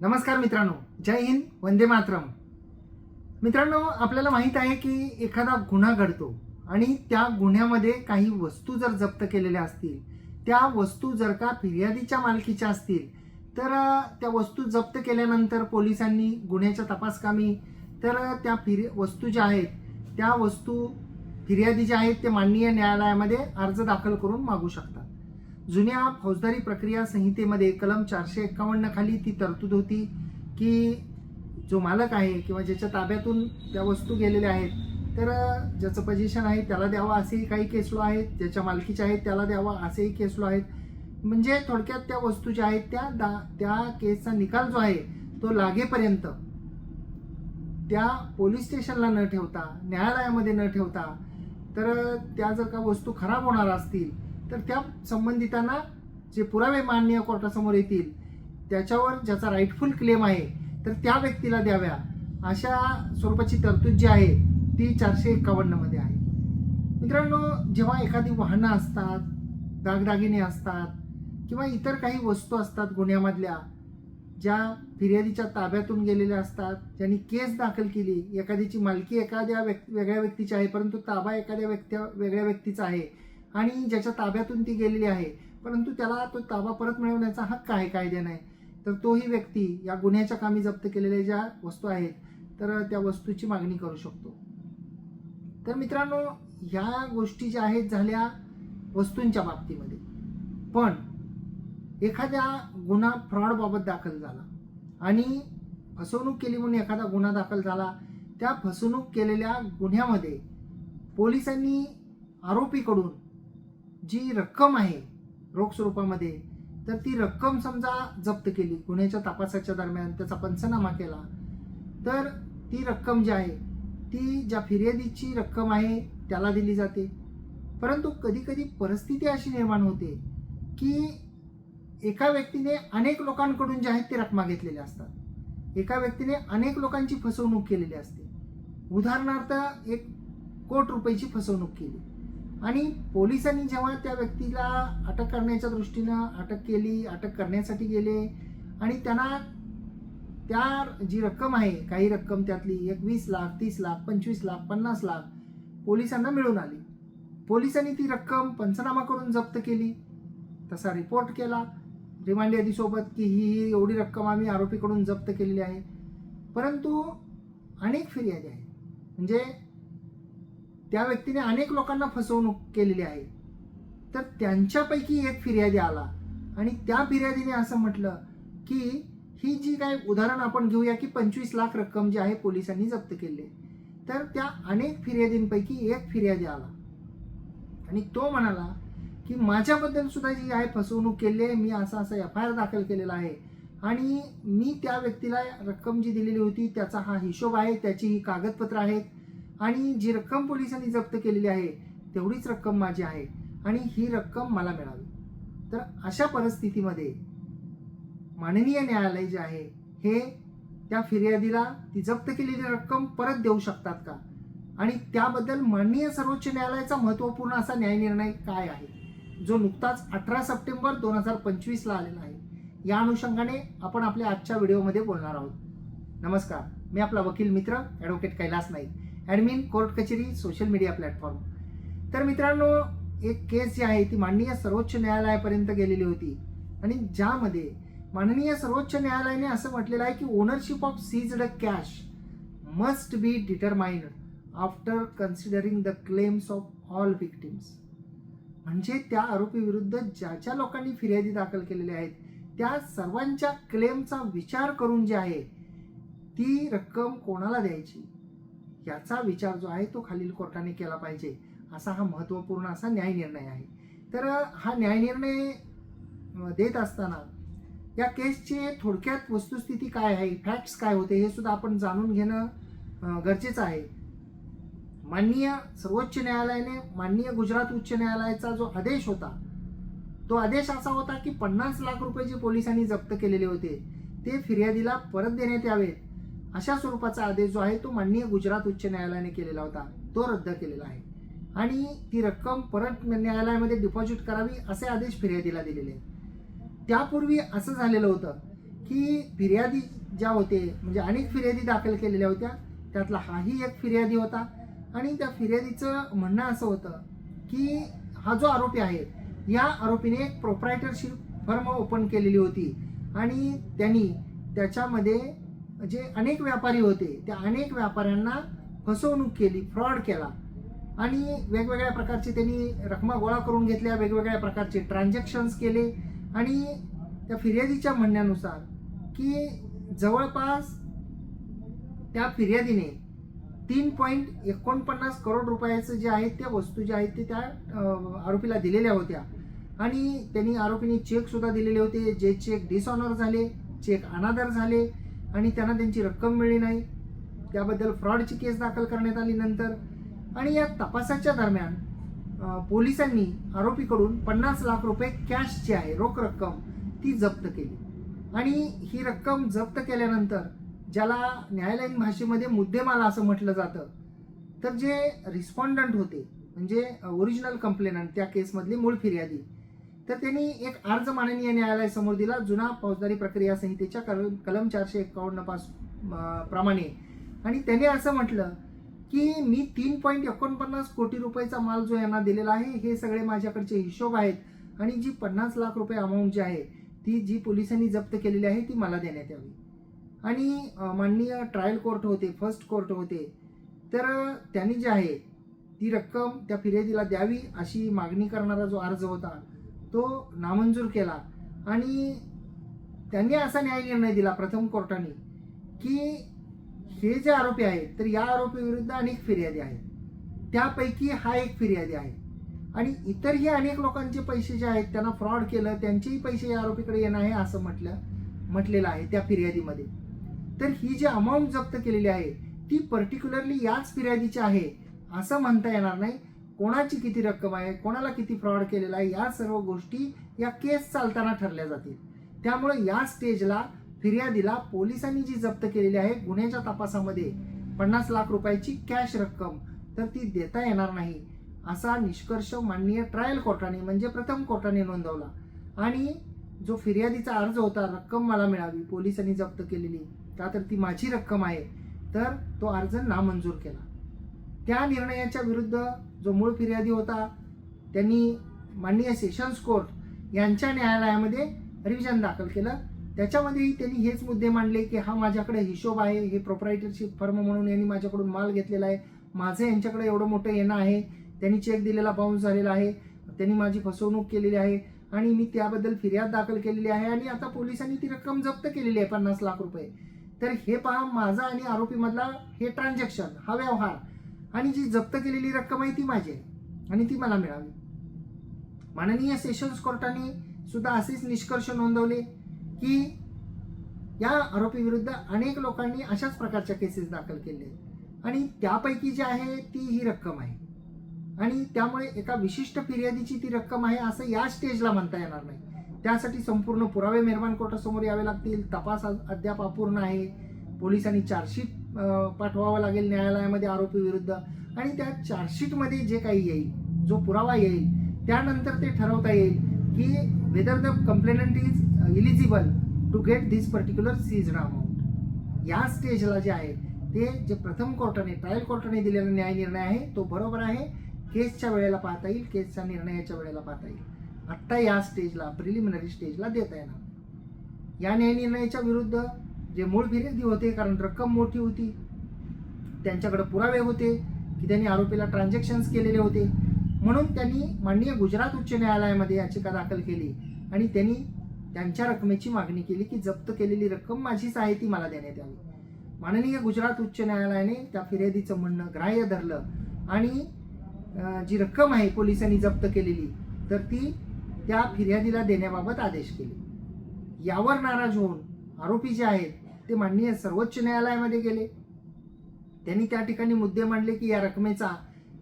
नमस्कार मित्रांनो जय हिंद वंदे मातरम. मित्रांनो आपल्याला माहीत आहे की एखादा गुन्हा घडतो आणि त्या गुन्ह्यामध्ये काही वस्तू जर जप्त केलेल्या असतील त्या वस्तू जर का फिर्यादीच्या मालकीच्या असतील तर त्या वस्तू जप्त केल्यानंतर पोलिसांनी गुन्ह्याच्या तपासकामी तर त्या फिर वस्तू ज्या आहेत त्या वस्तू फिर्यादी ज्या आहेत ते माननीय न्यायालयामध्ये अर्ज दाखल करून मागू शकतात. जुन्या फौजदारी प्रक्रिया संहितेमध्ये कलम चारशे एक्कावन्न खाली ती तरतूद होती की जो मालक आहे किंवा ज्याच्या ताब्यातून त्या वस्तू गेलेल्या आहेत तर ज्याचं पोझिशन आहे त्याला द्यावा असेही काही केसलो आहेत ज्याच्या मालकीच्या आहेत त्याला द्यावा असेही केसलो आहेत. म्हणजे थोडक्यात त्या वस्तू ज्या आहेत त्या दा त्या केसचा निकाल जो आहे तो लागेपर्यंत त्या पोलीस स्टेशनला न ठेवता न्यायालयामध्ये न ठेवता तर त्या जर का वस्तू खराब होणार असतील तर त्या संबंधितांना जे पुरावे माननीय कोर्टासमोर येतील त्याच्यावर ज्याचा राईटफुल क्लेम आहे तर त्या व्यक्तीला द्याव्या. अशा स्वरूपाची तरतूद जी आहे ती चारशे एक्कावन्नमध्ये आहे. मित्रांनो जेव्हा एखादी वाहनं असतात दागदागिने असतात किंवा इतर काही वस्तू असतात गुन्ह्यामधल्या ज्या फिर्यादीच्या ताब्यातून गेलेल्या असतात ज्यांनी केस दाखल केली एखादीची मालकी एखाद्या व्यक्ती वेगळ्या व्यक्तीची आहे परंतु ताबा एखाद्या व्यक्त्या वेगळ्या व्यक्तीचा आहे आणि ज्याच्या ताब्यातून ती गेलेली आहे. परंतु त्याला तो ताबा परत मिळवण्याचा हक्क आहे कायद्याने तर तोही व्यक्ती या गुन्ह्याच्या कामी जप्त केलेल्या ज्या वस्तू आहेत तर त्या वस्तूची मागणी करू शकतो. तर मित्रांनो ह्या गोष्टी ज्या आहेत झाल्या वस्तूंच्या बाबतीमध्ये. पण एखाद्या गुन्हा फ्रॉडबाबत दाखल झाला आणि फसवणूक केली म्हणून एखादा गुन्हा दाखल झाला त्या फसवणूक केलेल्या गुन्ह्यामध्ये पोलिसांनी आरोपीकडून जी रक्कम आहे रोख स्वरूपामध्ये तर ती रक्कम समजा जप्त केली गुन्ह्याच्या तपासाच्या दरम्यान त्याचा पंचनामा केला तर ती रक्कम जी आहे ती ज्या फिर्यादीची रक्कम आहे त्याला दिली जाते. परंतु कधीकधी परिस्थिती अशी निर्माण होते की एका व्यक्तीने अनेक लोकांकडून जे आहेत ते रकमा घेतलेल्या असतात. एका व्यक्तीने अनेक लोकांची फसवणूक केलेली असते. उदाहरणार्थ एक कोट रुपयाची फसवणूक केली. आणि पोलिसांनी जेव्हा त्या व्यक्तीला अटक करण्याच्या दृष्टीनं अटक केली अटक करण्यासाठी गेले आणि त्यांना त्या जी रक्कम आहे काही रक्कम त्यातली एक वीस लाख तीस लाख पंचवीस लाख पन्नास लाख पोलिसांना मिळून आली. पोलिसांनी ती रक्कम पंचनामा करून जप्त केली. तसा रिपोर्ट केला. रिमांड यादीसोबत की ही ही एवढी रक्कम आम्ही आरोपीकडून जप्त केलेली आहे. परंतु अनेक फिर्यादी आहेत. म्हणजे त्या व्यक्तीने अनेक लोकांना फसवणूक केलेली आहे. तर त्यांच्यापैकी एक फिर्यादी आला. आणि त्या फिर्यादीने असं म्हटलं की ही जी काय उदाहरण आपण घेऊया की पंचवीस लाख रक्कम जी आहे पोलिसांनी जप्त केली आहे. तर त्या अनेक फिर्यादींपैकी एक फिर्यादी आला. आणि तो म्हणाला की माझ्याबद्दल सुद्धा जी आहे फसवणूक केली आहे मी असा असा एफ आय आर दाखल केलेला आहे. आणि मी त्या व्यक्तीला रक्कम जी दिलेली होती त्याचा हा हिशोब आहे त्याची ही कागदपत्र आहेत. आणि जी रक्कम पोलिसांनी जप्त केलेली आहे तेवढीच रक्कम माझी आहे आणि ही रक्कम मला मिळावी. तर अशा परिस्थितीमध्ये माननीय न्यायालय जे आहे हे त्या फिर्यादीला ती जप्त केलेली रक्कम परत देऊ शकतात का? आणि त्याबद्दल माननीय सर्वोच्च न्यायालयाचा महत्त्वपूर्ण असा न्यायनिर्णय काय आहे? जो नुकताच अठरा सप्टेंबर दोन हजार पंचवीसला आलेला आहे. या अनुषंगाने आपण आपल्या आजच्या व्हिडिओमध्ये बोलणार आहोत. नमस्कार. मी आपला वकील मित्र advocate Kailas Naik. Admin court कचेरी सोशल मीडिया प्लॅटफॉर्म. तर मित्रांनो एक केस जी आहे ती माननीय सर्वोच्च न्यायालयापर्यंत गेलेली होती. आणि ज्यामध्ये माननीय सर्वोच्च न्यायालयाने असं म्हटलेलं आहे की ownership of seized cash must be determined after considering the claims of all victims म्हणजे त्या आरोपीविरुद्ध ज्या ज्या लोकांनी फिर्यादी दाखल केलेल्या आहेत त्या सर्वांच्या क्लेमचा विचार करून जे आहे ती रक्कम कोणाला द्यायची? याचा विचार जो आहे तो खालील कोर्टाने केला पाहिजे. असा हा महत्त्वपूर्ण असा न्यायनिर्णय आहे. तर हा न्यायनिर्णय देत असताना या केसची थोडक्यात वस्तुस्थिती काय आहे? फॅक्ट्स काय होते? हे सुद्धा आपण जाणून घेणं गरजेचं आहे. माननीय सर्वोच्च न्यायालयाने माननीय गुजरात उच्च न्यायालयाचा जो आदेश होता तो आदेश असा होता की पन्नास लाख रुपये जे पोलिसांनी जप्त केलेले होते ते फिर्यादीला परत देण्यात यावेत. अशा स्वरूपाचा आदेश जो आहे तो माननीय गुजरात उच्च न्यायालयाने केलेला होता. तो रद्द केलेला आहे. आणि ती रक्कम परत न्यायालयामध्ये डिपॉझिट करावी असे आदेश फिर्यादीला दिलेले आहेत. त्यापूर्वी असं झालेलं होतं की फिर्यादी ज्या होते म्हणजे अनेक फिर्यादी दाखल केलेल्या होत्या. त्यातला हाही एक फिर्यादी होता. आणि त्या फिर्यादीचं म्हणणं असं होतं की हा जो आरोपी आहे या आरोपीने एक प्रोप्रायटरशिप फर्म ओपन केलेली होती. आणि त्यांनी त्याच्यामध्ये जे अनेक व्यापारी होते त्या अनेक व्यापाऱ्यांना फसवणूक केली फ्रॉड केला. आणि वेगवेगळ्या प्रकारचे त्यांनी रकमा गोळा करून घेतल्या वेगवेगळ्या प्रकारचे ट्रान्झॅक्शन्स केले. आणि त्या फिर्यादीच्या म्हणण्यानुसार की जवळपास त्या फिर्यादीने तीन पॉईंट एकोणपन्नास करोड रुपयाचं जे आहे त्या वस्तू ज्या आहेत ते त्या आरोपीला दिलेल्या होत्या. आणि त्यांनी आरोपीने चेकसुद्धा दिलेले होते. जे चेक डिसऑनर झाले चेक अनादर झाले. आणि त्यांना त्यांची रक्कम मिळली नाही. त्याबद्दल फ्रॉडची केस दाखल करण्यात आली नंतर. आणि या तपासाच्या दरम्यान पोलिसांनी आरोपीकडून पन्नास लाख रुपये कॅश जी आहे रोख रक्कम ती जप्त केली. आणि ही रक्कम जप्त केल्यानंतर ज्याला न्यायालयीन भाषेमध्ये मुद्देमाल असं म्हटलं जातं तर जे रिस्पॉन्डंट होते म्हणजे ओरिजिनल कंप्लेनंट त्या केसमधले मूळ फिर्यादी तर त्यांनी एक अर्ज माननीय न्यायालयासमोर दिला. जुना फौजदारी प्रक्रिया संहितेच्या कलम चारशे एकावन्न पास प्रमाणे. आणि त्याने असं म्हटलं की मी तीन पॉईंट एकोणपन्नास कोटी रुपयाचा माल जो यांना दिलेला आहे हे सगळे माझ्याकडचे हिशोब आहेत. आणि जी पन्नास लाख रुपये अमाऊंट जी आहे ती जी पोलिसांनी जप्त केलेली आहे ती मला देण्यात यावी. आणि माननीय ट्रायल कोर्ट होते फर्स्ट कोर्ट होते. तर त्यांनी जे आहे ती रक्कम त्या फिर्यादीला द्यावी अशी मागणी करणारा जो अर्ज होता तो नामंजूर केला. आणि त्यांनी असा न्याय निर्णय दिला प्रथम कोर्टाने की हे जे आरोपी आहेत तर या आरोपीविरुद्ध अनेक फिर्यादी आहेत. त्यापैकी हा एक फिर्यादी आहे. आणि इतरही अनेक लोकांचे पैसे जे आहेत त्यांना फ्रॉड केलं त्यांचेही पैसे या आरोपीकडे येणं आहे असं म्हटलं म्हटलेलं आहे त्या फिर्यादीमध्ये. तर ही जी अमाऊंट जप्त केलेली आहे ती पर्टिक्युलरली याच फिर्यादीची आहे असं म्हणता येणार नाही. कोणाची किती रक्कम आहे कोणाला किती फ्रॉड केलेला आहे या सर्व गोष्टी या केस चालताना ठरल्या जातील. त्यामुळे या स्टेजला फिर्यादीला पोलिसांनी जी जप्त केलेली आहे गुन्ह्याच्या तपासामध्ये पन्नास लाख रुपयाची कॅश रक्कम तर ती देता येणार नाही असा निष्कर्ष माननीय ट्रायल कोर्टाने म्हणजे प्रथम कोर्टाने नोंदवला. आणि जो फिर्यादीचा अर्ज होता रक्कम मला मिळावी पोलिसांनी जप्त केलेली का तर ती माझी रक्कम आहे तर तो अर्ज नामंजूर केला. त्या निर्णयाच्या विरुद्ध जो मूळ फिर्यादी होता त्यांनी माननीय सेशन्स कोर्ट यांच्या न्यायालयामध्ये रिव्हिजन दाखल केलं. त्याच्यामध्येही त्यांनी हेच मुद्दे मांडले की हा माझ्याकडे हिशोब आहे हे प्रोप्रायटरशिप फर्म म्हणून यांनी माझ्याकडून माल घेतलेला आहे. माझं यांच्याकडे एवढं मोठं येणं आहे. त्यांनी चेक दिलेला बाउन्स झालेला आहे. त्यांनी माझी फसवणूक केलेली आहे आणि मी त्याबद्दल फिर्याद दाखल केलेली आहे आणि आता पोलिसांनी ती रक्कम जप्त केलेली आहे पन्नास लाख रुपये. तर हे पहा माझा आणि आरोपीमधला हे ट्रान्झॅक्शन हा व्यवहार आणि जी जप्त केलेली रक्कम आहे ती माझी आहे. आणि ती मला मिळावी. माननीय सेशन्स कोर्टाने सुद्धा असेच निष्कर्ष नोंदवले की या आरोपीविरुद्ध अनेक लोकांनी अशाच प्रकारच्या केसेस दाखल केले. आणि त्यापैकी जी आहे ती ही रक्कम आहे. आणि त्यामुळे एका विशिष्ट फिर्यादीची ती रक्कम आहे असं या स्टेजला म्हणता येणार नाही. त्यासाठी संपूर्ण पुरावे मेहरबान कोर्टासमोर यावे लागतील. तपास अद्याप अपूर्ण आहे. पोलिसांनी चार्जशीट पाठवावं लागेल न्यायालयामध्ये आरोपी विरुद्ध. आणि त्या चार्जशीटमध्ये जे काही येईल जो पुरावा येईल त्यानंतर ते ठरवता येईल की whether the complainant is eligible to get this particular seized amount या स्टेजला जे आहे ते जे प्रथम कोर्टाने ट्रायल कोर्टाने दिलेला न्याय निर्णय आहे तो बरोबर आहे. केसच्या वेळेला पाहता येईल केसच्या निर्णयाच्या वेळेला पाहता येईल. आत्ता या स्टेजला प्रिलिमिनरी स्टेजला देता येणार. या न्याय निर्णयाच्या विरुद्ध जे मूळ फिर्यादी होते कारण रक्कम मोठी होती त्यांच्याकडे पुरावे होते की त्यांनी आरोपीला ट्रान्झॅक्शन्स केलेले होते. म्हणून त्यांनी माननीय गुजरात उच्च न्यायालयामध्ये याचिका दाखल केली आणि त्यांनी त्यांच्या रकमेची मागणी केली की जप्त केलेली रक्कम माझीच आहे ती मला देण्यात यावी. माननीय गुजरात उच्च न्यायालयाने त्या फिर्यादीचं म्हणणं ग्राह्य धरलं आणि जी रक्कम आहे पोलिसांनी जप्त केलेली तर ती त्या फिर्यादीला देण्याबाबत आदेश केले. यावर नाराज होऊन आरोपी जे आहेत ते माननीय सर्वोच्च न्यायालयामध्ये गेले. त्यांनी त्या ठिकाणी मुद्दे मांडले की या रकमेचा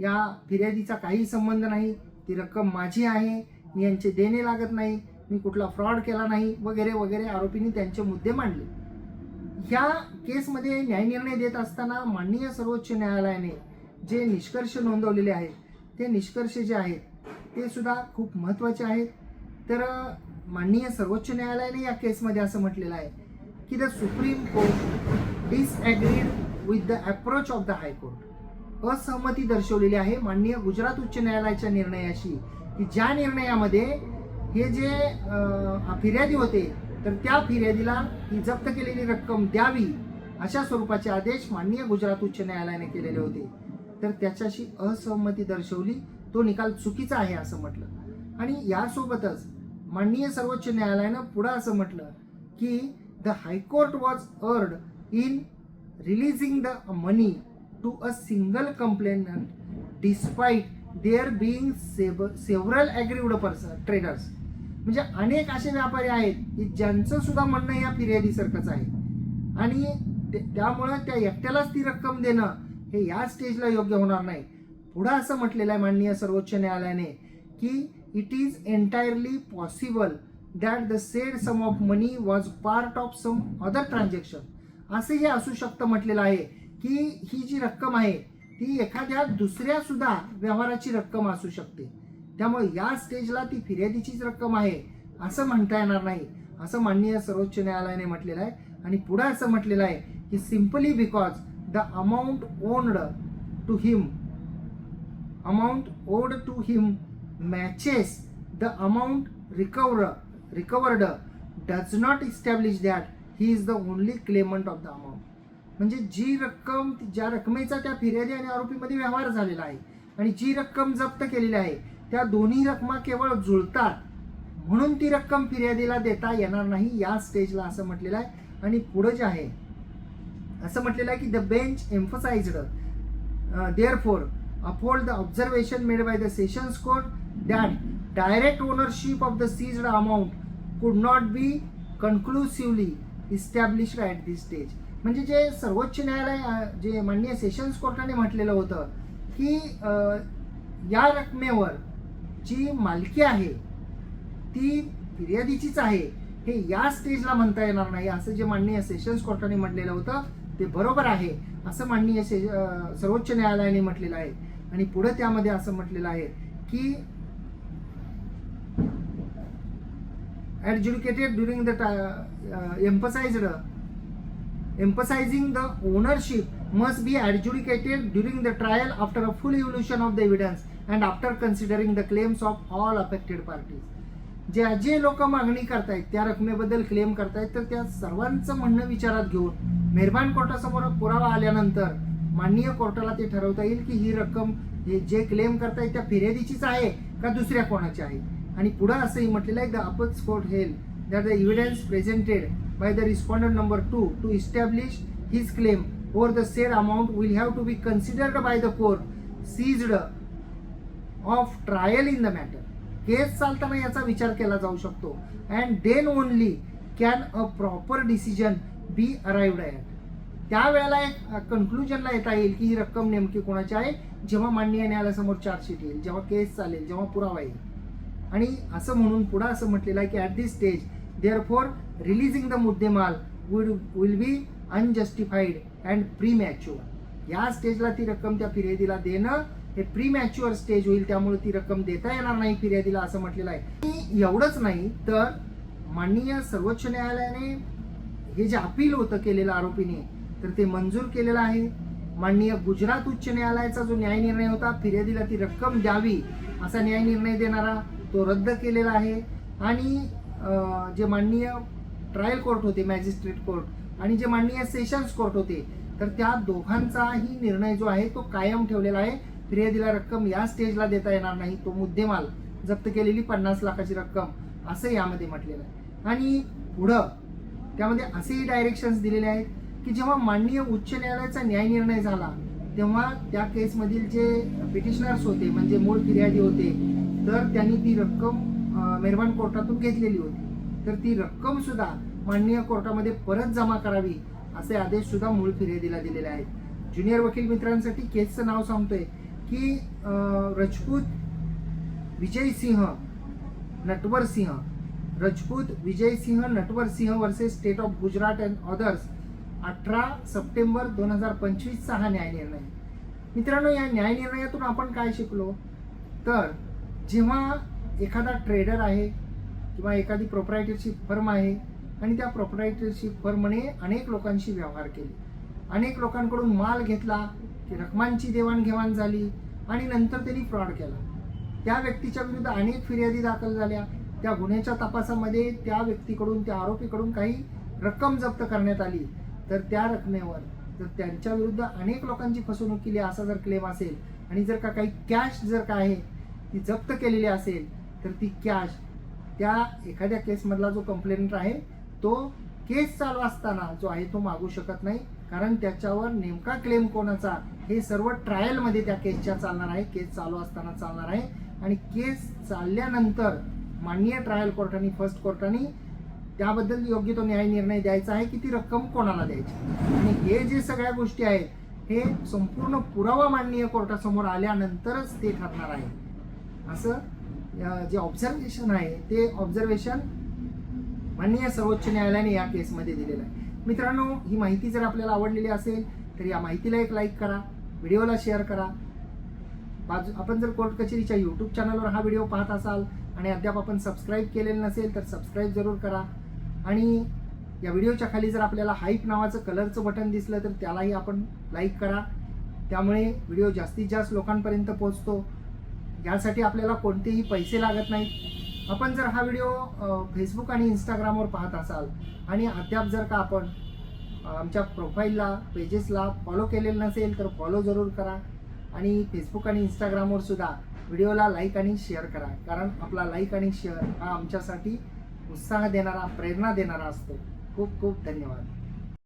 या फिर्यादीचा काही संबंध नाही. ती रक्कम माझी आहे मी यांचे देणे लागत नाही मी कुठला फ्रॉड केला नाही वगैरे वगैरे आरोपींनी त्यांचे मुद्दे मांडले. ह्या केसमध्ये न्यायनिर्णय देत असताना माननीय सर्वोच्च न्यायालयाने जे निष्कर्ष नोंदवलेले आहेत ते निष्कर्ष जे आहेत ते सुद्धा खूप महत्त्वाचे आहेत. तर माननीय सर्वोच्च न्यायालयाने या केसमध्ये असं म्हटलेलं आहे. की the Supreme Court disagreed with the approach of the high court असहमती दर्शवलेली आहे. माननीय गुजरात उच्च न्यायालयाच्या निर्णयाशी की ज्या निर्णयामध्ये हे जे फिर्यादी होते तर त्या फिर्यादीला ही जप्त केलेली रक्कम द्यावी अशा स्वरूपाचे आदेश माननीय गुजरात उच्च न्यायालयाने केलेले होते. तर त्याच्याशी असहमती दर्शवली तो निकाल चुकीचा आहे असं म्हटलं. आणि यासोबतच माननीय सर्वोच्च न्यायालयानं पुढं असं म्हटलं की the high court was erred in releasing the money to a single complainant despite there being several aggrieved person traders म्हणजे अनेक असे व्यापारी आहेत की ज्यांचं सुद्धा म्हणणं या फिर्यादीसारखंच आहे. आणि त्यामुळं त्या एकट्यालाच ती रक्कम देणं हे या स्टेजला योग्य होणार नाही. पुढं असं म्हटलेलं आहे माननीय सर्वोच्च न्यायालयाने की it is entirely possible that the said sum of money was part of some other transaction असंही असू शकतं म्हटलेलं आहे की ही जी रक्कम आहे ती एखाद्या दुसऱ्या सुद्धा व्यवहाराची रक्कम असू शकते. त्यामुळे या स्टेजला ती फिर्यादीचीच रक्कम आहे असं म्हणता येणार नाही. असं माननीय सर्वोच्च न्यायालयाने म्हटलेलं आहे. आणि पुढे असं म्हटलेलं आहे की simply because the amount owned to him amount owed to him matches the amount recover recovered does not establish that he is the only claimant of the amount म्हणजे जी रक्कम ज्या रकमेचा त्या फिर्यादी आणि आरोपीमध्ये व्यवहार झालेला आहे आणि जी रक्कम जप्त केलेली आहे त्या दोन्ही रकमा केवळ जुळतात. म्हणून ती रक्कम फिर्यादीला देता येणार नाही या स्टेजला असं म्हटलेलं आहे. आणि पुढं जे आहे असं म्हटलेलं आहे की the bench emphasized therefore uphold the observation made by the sessions court that direct ownership of the seized amount could not be conclusively established at this stage. म्हणजे जे सर्वोच्च न्यायालय जे माननीय सेशन्स कोर्टाने म्हटलेलं होतं की या रकमेवर जी मालकी आहे ती फिर्यादीचीच आहे हे या स्टेजला म्हणता येणार नाही. असं जे माननीय सेशन्स कोर्टाने म्हटलेलं होतं ते बरोबर आहे असं माननीय से सर्वोच्च न्यायालयाने म्हटलेलं आहे. आणि पुढे त्यामध्ये असं म्हटलेलं आहे की adjudicated during the uh, uh, emphasized emphasizing the ownership must be adjudicated during the trial after a full evolution of the evidence and after considering the claims of all affected parties ज्या जे लोक मागणी करतायत त्या रकमेबद्दल claim करतायत तर त्या सर्वांचं म्हणणं विचारात घेऊन मेहरबान कोर्टासमोर पुरावा आल्यानंतर माननीय कोर्टाला ते ठरवता येईल की ही रक्कम हे जे क्लेम करतायत त्या फिर्यादीचीच आहे का दुसऱ्या कोणाची आहे आणि पुढं असंही म्हटलेलं आहे the apex court held that the evidence presented by the respondent number two to establish his claim over the said amount will have to be considered by the court seized of trial in the matter case चालताना याचा विचार केला जाऊ शकतो. And then only can a proper decision be arrived at त्यावेळेला एक कन्क्लुजनला येता येईल की ही रक्कम नेमकी कोणाची आहे? जेव्हा माननीय न्यायालयासमोर चार्जशीट येईल जेव्हा केस चालेल जेव्हा पुरावा येईल. आणि असं म्हणून पुढं असं म्हटलेलं आहे की at this stage therefore releasing the मुद्देमाल would will be unjustified and premature या स्टेजला ती रक्कम त्या फिर्यादीला देणं हे प्री मॅच्युअर स्टेज होईल त्यामुळे ती रक्कम देता येणार नाही फिर्यादीला असं म्हटलेलं आहे. एवढंच नाही तर माननीय सर्वोच्च न्यायालयाने हे जे अपील होतं केलेलं आरोपीने तर ते मंजूर केलेलं आहे. माननीय गुजरात उच्च न्यायालयाचा जो न्याय निर्णय होता फिर्यादीला ती रक्कम द्यावी असा न्याय निर्णय देणारा तो रद्द केलेला आहे. आणि जे माननीय ट्रायल कोर्ट होते मॅजिस्ट्रेट कोर्ट आणि जे माननीय सेशन्स कोर्ट होते तर त्या दोघांचाही निर्णय जो आहे तो कायम ठेवलेला आहे. फिर्यादीला रक्कम या स्टेजला देता येणार नाही. तो मुद्देमाल जप्त केलेली पन्नास लाखाची रक्कम असं यामध्ये म्हटलेलं आहे. आणि पुढं त्यामध्ये असेही डायरेक्शन्स दिलेले आहेत की जेव्हा माननीय उच्च न्यायालयाचा न्याय निर्णय झाला तेव्हा त्या केसमधील जे पिटिशनर्स होते म्हणजे मूळ फिर्यादी होते तर त्यांनी ती रक्कम मेहरबान कोर्टातून घेतलेली होती. तर ती रक्कम सुद्धा माननीय कोर्टामध्ये परत जमा करावी असे आदेश सुद्धा मूळ फिर्यादीला दिलेले आहेत. ज्युनियर वकील मित्रांसाठी केसचं नाव सांगतोय की Rajput Vijay Singh Natwar Singh Rajput Vijay Singh Natwar Singh versus state of Gujarat and others अठरा सप्टेंबर दोन हजार पंचवीसचा हा न्याय निर्णय मित्रांनो या न्यायनिर्णयातून आपण काय शिकलो? तर जेव्हा एखादा ट्रेडर आहे किंवा एखादी प्रोप्रायटरशिप फर्म आहे आणि त्या प्रोप्रायटरशिप फर्मने अनेक लोकांशी व्यवहार केले. अनेक लोकांकडून माल घेतला की रकमांची देवाणघेवाण झाली आणि नंतर त्यांनी फ्रॉड केला. त्या व्यक्तीच्या विरुद्ध अनेक फिर्यादी दाखल झाल्या. त्या गुन्ह्याच्या तपासामध्ये त्या व्यक्तीकडून त्या आरोपीकडून काही रक्कम जप्त करण्यात आली. तर त्या रकमेवर जर त्यांच्या विरुद्ध अनेक लोकांची फसवणूक केली असा जर क्लेम असेल आणि जर का काही कॅश जर का आहे ती जप्त केलेली असेल तर ती कॅश त्या एखाद्या केसमधला जो कंप्लेंट आहे तो केस चालू असताना जो आहे तो मागू शकत नाही. कारण त्याच्यावर नेमका क्लेम कोणाचा? हे सर्व ट्रायलमध्ये त्या केसच्या चालणार आहे. केस चालू असताना चालणार आहे. आणि केस चालल्यानंतर माननीय ट्रायल कोर्टाने फर्स्ट कोर्टाने त्याबद्दल योग्य तो न्याय निर्णय द्यायचा आहे की ती रक्कम कोणाला द्यायची? आणि हे जे सगळ्या गोष्टी आहेत हे संपूर्ण पुरावा माननीय कोर्टासमोर आल्यानंतरच ते ठरणार आहे. असं या- जे ऑब्झर्वेशन आहे ते ऑब्झर्वेशन माननीय सर्वोच्च न्यायालयाने या केसमध्ये दिलेलं आहे. मित्रांनो ही माहिती जर आपल्याला आवडलेली असेल तर या माहितीला एक लाईक करा व्हिडिओला शेअर करा. बाजू आपण जर कोर्ट कचेरीच्या यूट्यूब चॅनलवर हा व्हिडिओ पाहत असाल आणि अद्याप आपण सबस्क्राईब केलेलं नसेल तर सबस्क्राईब जरूर करा. आणि या व्हिडिओच्या खाली जर आपल्याला हाईप नावाचं कलरचं बटन दिसलं तर त्यालाही आपण लाईक करा. त्यामुळे व्हिडिओ जास्तीत जास्त लोकांपर्यंत पोहोचतो. यासाठी आपल्याला कोणतेही पैसे लागत नाहीत. आपण जर हा व्हिडिओ फेसबुक आणि इंस्टाग्रामवर पाहत असाल आणि अद्याप जर का आपण आमच्या प्रोफाईलला पेजेसला फॉलो केलेलं नसेल तर फॉलो जरूर करा आणि फेसबुक आणि इंस्टाग्रामवर सुद्धा व्हिडिओला लाईक आणि शेअर करा. कारण आपला लाईक आणि शेअर हा आमच्यासाठी उत्साह देणारा प्रेरणा देणारा असतो. खूप खूप धन्यवाद.